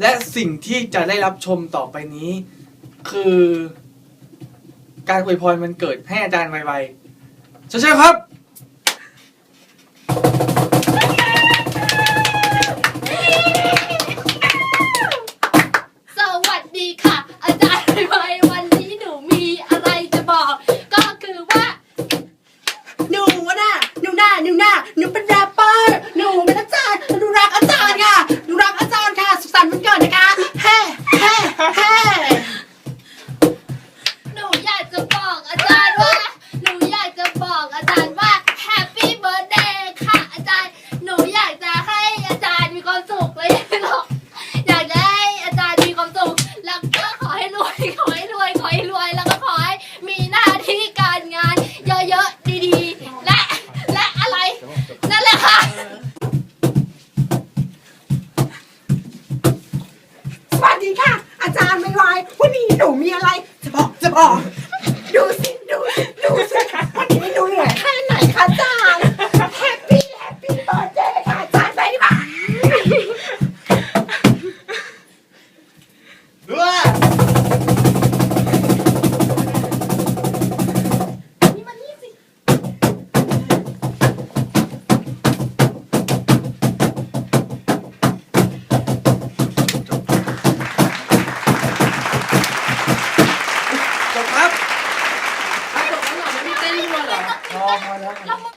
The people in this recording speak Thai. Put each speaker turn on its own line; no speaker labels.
และสิ่งที่จะได้รับชมต่อไปนี้ คือ การอวยพรมันเกิดให้อาจารย์ไวๆเชิญครับ
ดีค่ะ อาจารย์ไม่ไว
วันนี้หนูมีอะไร จะ
บอกจะบอก ดู
สิ ดูดูสิ 好，好的 thôi.